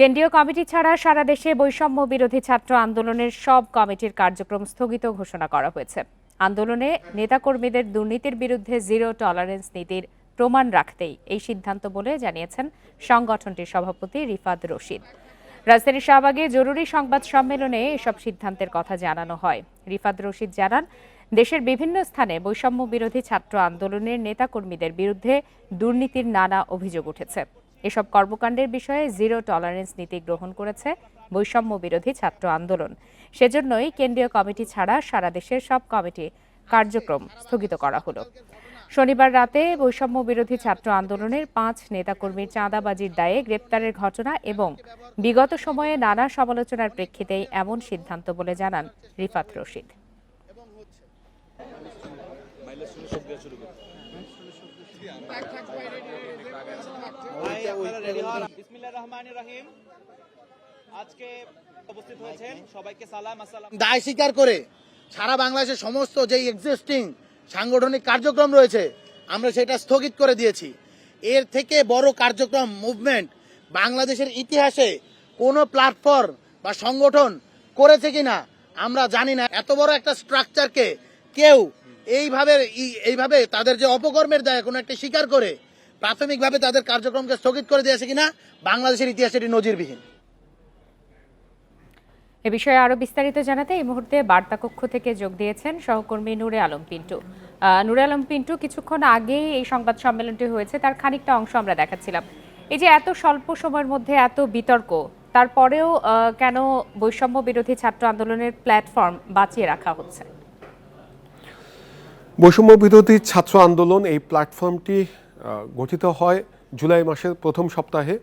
কেন্দ্রীয় কমিটি ছাড়া সারা দেশে বৈষম্য বিরোধী ছাত্র আন্দোলনের সব কমিটির কার্যক্রম স্থগিত ঘোষণা করা হয়েছে। আন্দোলনে নেতাকর্মীদের দুর্নীতির বিরুদ্ধে জিরো টলারেন্স নীতির প্রমাণ রাখতেই এই সিদ্ধান্ত বলে জানিয়েছেন সংগঠনটির সভাপতি রিফাত রশিদ। রাজধানীর শাহবাগে জরুরি সংবাদ সম্মেলনে এসব সিদ্ধান্তের কথা জানানো হয়। রিফাত রশিদ জানান, দেশের বিভিন্ন স্থানে বৈষম্য বিরোধী ছাত্র আন্দোলনের নেতাকর্মীদের বিরুদ্ধে দুর্নীতির নানা অভিযোগ উঠেছে। এসব কর্মকাণ্ডের বিষয়ে জিরো টলারেন্স নীতি গ্রহণ করেছে বৈষম্য বিরোধী ছাত্র আন্দোলন। সেজন্যই কেন্দ্রীয় কমিটি ছাড়া সারা দেশের সব কমিটি কার্যক্রম স্থগিত করা হলো। শনিবার রাতে বৈষম্য বিরোধী ছাত্র আন্দোলনের পাঁচ নেতাকর্মীর চাঁদাবাজির দায়ে গ্রেপ্তারের ঘটনা এবং বিগত সময়ে নানা সমালোচনার প্রেক্ষিতেই এমন সিদ্ধান্ত বলে জানান রিফাত রশিদ। আজকে উপস্থিত হয়েছেন সবাইকে সালাম আসসালাম দায় স্বীকার করে সারা বাংলাদেশের সমস্ত যেই এক্সিস্টিং সাংগঠনিক কার্যক্রম রয়েছে আমরা সেটা স্থগিত করে দিয়েছি। এর থেকে বড় কার্যক্রম মুভমেন্ট বাংলাদেশের ইতিহাসে কোনো প্ল্যাটফর্ম বা সংগঠন করেছে কিনা আমরা জানি না। এত বড় একটা স্ট্রাকচারকে কেউ এইভাবে ই- এইভাবে তাদের যে অপকর্মের দায় কোনো একটা স্বীকার করে প্রাথমিকভাবে তাদের কার্যক্রমকে স্থগিত করে দিয়েছে কিনা বাংলাদেশের ইতিহাসে এটি নজিরবিহীন। এ বিষয়ে আরও বিস্তারিত জানাতে এই মুহূর্তে বার্তা কক্ষ থেকে যোগ দিয়েছেন সহকর্মী নূরে আলম পিন্টু। আহ, নূরে আলম পিন্টু কিছুক্ষণ আগেই এই সংবাদ সম্মেলনটি হয়েছে তার খানিকটা অংশ আমরা দেখাচ্ছিলাম। এই যে এত স্বল্প সময়ের মধ্যে এত বিতর্ক তারপরেও আহ, কেন বৈষম্য বিরোধী ছাত্র আন্দোলনের প্ল্যাটফর্ম বাঁচিয়ে রাখা হচ্ছে? বৈষম্য বিরোধী ছাত্র আন্দোলন এই প্ল্যাটফর্মটি গঠিত হয় জুলাই মাসের প্রথম সপ্তাহে।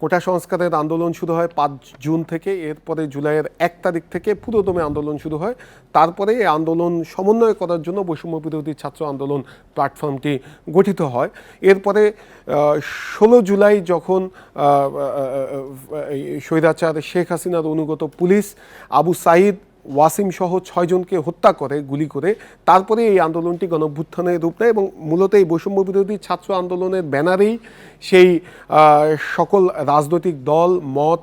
কোটা সংস্কারের আন্দোলন শুরু হয় পাঁচ জুন থেকে, এরপরে জুলাইয়ের এক তারিখ থেকে পুরোদমে আন্দোলন শুরু হয়। তারপরে এই আন্দোলন সমন্বয় করার জন্য বৈষম্য বিরোধী ছাত্র আন্দোলন প্ল্যাটফর্মটি গঠিত হয়। এরপরে ষোলো জুলাই যখন স্বৈরাচার শেখ হাসিনার অনুগত পুলিশ আবু সাইদ ওয়াসিম সহ ছয়জনকে হত্যা করে, গুলি করে। তারপরে এই আন্দোলনটি গণভ্যুত্থানে রূপ নেয় এবং মূলত এই বৈষম্য বিরোধী ছাত্র আন্দোলনের ব্যানারেই সেই সকল রাজনৈতিক দল, মত,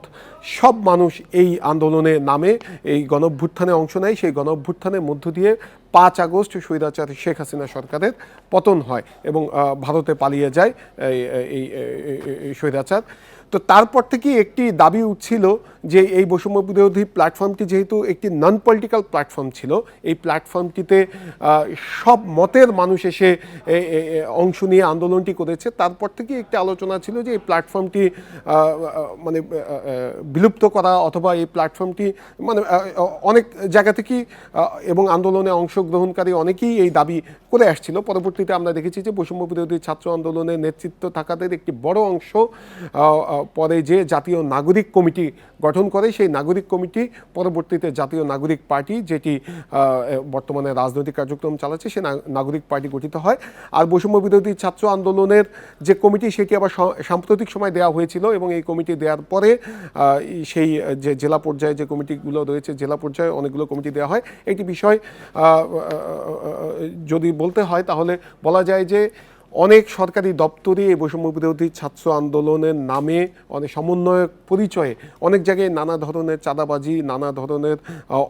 সব মানুষ এই আন্দোলনে নামে, এই গণভ্যুত্থানে অংশ নেয়। সেই গণভ্যুত্থানের মধ্য দিয়ে পাঁচ আগস্ট স্বৈরাচার শেখ হাসিনা সরকারের পতন হয় এবং ভারতে পালিয়ে যায় এই স্বৈরাচার। তো তারপর থেকে একটি দাবি উঠছিল যে এই বৈষম্য বিরোধী প্ল্যাটফর্মটি যেহেতু একটি নন পলিটিক্যাল প্ল্যাটফর্ম ছিল, এই প্ল্যাটফর্মটিতে সব মতের মানুষ এসে অংশ নিয়ে আন্দোলনটি করেছে। তারপর থেকে একটি আলোচনা ছিল যে এই প্ল্যাটফর্মটি মানে বিলুপ্ত করা অথবা এই প্ল্যাটফর্মটি মানে অনেক জায়গা থেকেই এবং আন্দোলনে অংশগ্রহণকারী অনেকেই এই দাবি করে আসছিল। পরবর্তীতে আমরা দেখেছি যে বৈষম্য বিরোধী ছাত্র আন্দোলনের নেতৃত্ব থাকাদের একটি বড় অংশ পরে যে জাতীয় নাগরিক কমিটি গঠন করে, সেই নাগরিক কমিটি পরবর্তীতে জাতীয় নাগরিক পার্টি, যেটি বর্তমানে রাজনৈতিক কার্যক্রম চালাচ্ছে, সে নাগরিক পার্টি গঠিত হয়। আর বৈষম্য বিরোধী ছাত্র আন্দোলনের যে কমিটি, সেটি আবার সাম্প্রতিক সময় দেওয়া হয়েছিল এবং এই কমিটি দেওয়ার পরে সেই যে জেলা পর্যায়ে যে কমিটিগুলো রয়েছে, জেলা পর্যায়ে অনেকগুলো কমিটি দেওয়া হয়। একটি বিষয় যদি বলতে হয়, তাহলে বলা যায় যে অনেক সরকারি দপ্তরে এই বৈষম্য বিরোধী ছাত্র আন্দোলনের নামে অনেক সমন্বয়ক পরিচয়ে অনেক জায়গায় নানা ধরনের চাঁদাবাজি, নানা ধরনের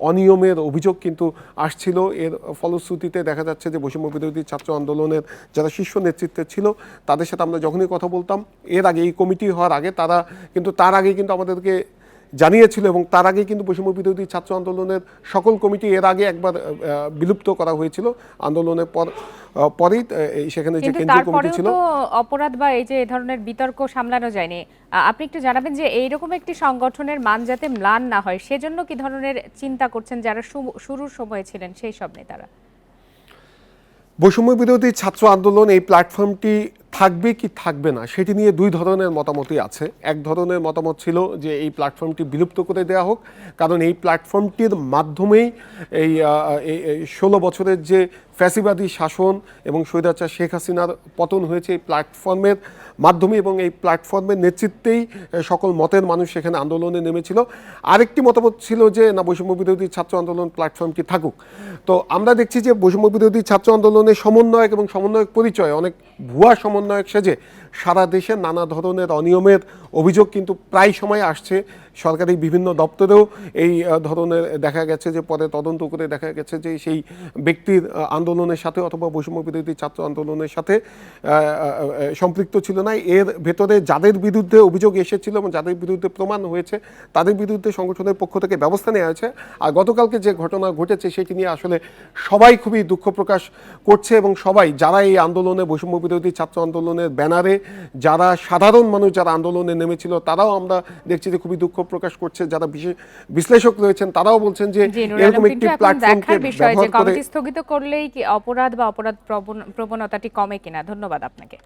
অনিয়মের অভিযোগ কিন্তু আসছিল। এর ফলশ্রুতিতে দেখা যাচ্ছে যে বৈষম্য বিরোধী ছাত্র আন্দোলনের যারা শীর্ষ নেতৃত্বে ছিল, তাদের সাথে আমরা যখনই কথা বলতাম, এর আগে এই কমিটি হওয়ার আগে তারা কিন্তু, তার আগে কিন্তু আমাদেরকে জানিয়েছিল এবং তার আগে কিন্তু বৈষম্য বিরোধী ছাত্র আন্দোলনের সকল কমিটি এর আগে একবার বিলুপ্ত করা হয়েছিল। আন্দোলনের পর পরেই সেখানে যে কেন্দ্রীয় কমিটি ছিল। অপরাধ বা এই যে ধরনের বিতর্ক সামলানো যায়নি। আপনি একটু জানাবেন যে এইরকম একটি সংগঠনের মান যাতে ম্লান না হয় সেজন্য কি ধরনের চিন্তা করছেন যারা শুরুর সময়ে ছিলেন সেই সব নেতারা? বৈষম্য বিরোধী ছাত্র আন্দোলন এই প্ল্যাটফর্মটি থাকবে কি থাকবে না, সেটি নিয়ে দুই ধরনের মতামতই আছে। এক ধরনের মতামত ছিল যে এই প্ল্যাটফর্মটি বিলুপ্ত করে দেওয়া হোক, কারণ এই প্ল্যাটফর্মটির মাধ্যমেই এই ষোলো বছরের যে ফ্যাসিবাদী শাসন এবং স্বৈরাচার শেখ হাসিনার পতন হয়েছে এই প্ল্যাটফর্মের মাধ্যমে এবং এই প্ল্যাটফর্মের নেতৃত্বেই সকল মতের মানুষ সেখানে আন্দোলনে নেমেছিল। আরেকটি মতামত ছিল যে, না, বৈষম্য বিরোধী ছাত্র আন্দোলন প্ল্যাটফর্মটি থাকুক। তো আমরা দেখছি যে বৈষম্য বিরোধী ছাত্র আন্দোলনের সমন্বয়ক এবং সমন্বয়ক পরিচয় অনেক ভুয়া সমন্বয়ক সেজে সারা দেশে নানা ধরনের অনিয়মের অভিযোগ কিন্তু প্রায় সময় আসছে। সরকারি বিভিন্ন দপ্তরেও এই ধরনের দেখা গেছে যে পরে তদন্ত করে দেখা গেছে যে সেই ব্যক্তির আন্দোলনের সাথে অথবা বৈষম্য বিরোধী ছাত্র আন্দোলনের সাথে সম্পৃক্ত ছিল না। এর ভেতরে যাদের বিরুদ্ধে অভিযোগ এসেছিল এবং যাদের বিরুদ্ধে প্রমাণ হয়েছে, তাদের বিরুদ্ধে সংগঠনের পক্ষ থেকে ব্যবস্থা নেওয়া হয়েছে। আর গতকালকে যে ঘটনা ঘটেছে সেটি নিয়ে আসলে সবাই খুবই দুঃখ প্রকাশ করছে এবং সবাই, যারা এই আন্দোলনে বৈষম্য বিরোধী ছাত্র আন্দোলনের ব্যানারে যারা সাধারণ মানুষ যারা আন্দোলনে নেমেছিল তারাও আমরা দেখছি যে খুবই দুঃখ প্রকাশ করছে। যারা বিশেষ বিশ্লেষক রয়েছেন তারাও বলছেন যে এরকম একটি প্ল্যাটফর্মকে বিষয় ব্যবহার করে স্থগিত করলেই কি অপরাধ বা অপরাধ প্রবণ- প্রবণতাটি কমে কিনা? ধন্যবাদ আপনাকে।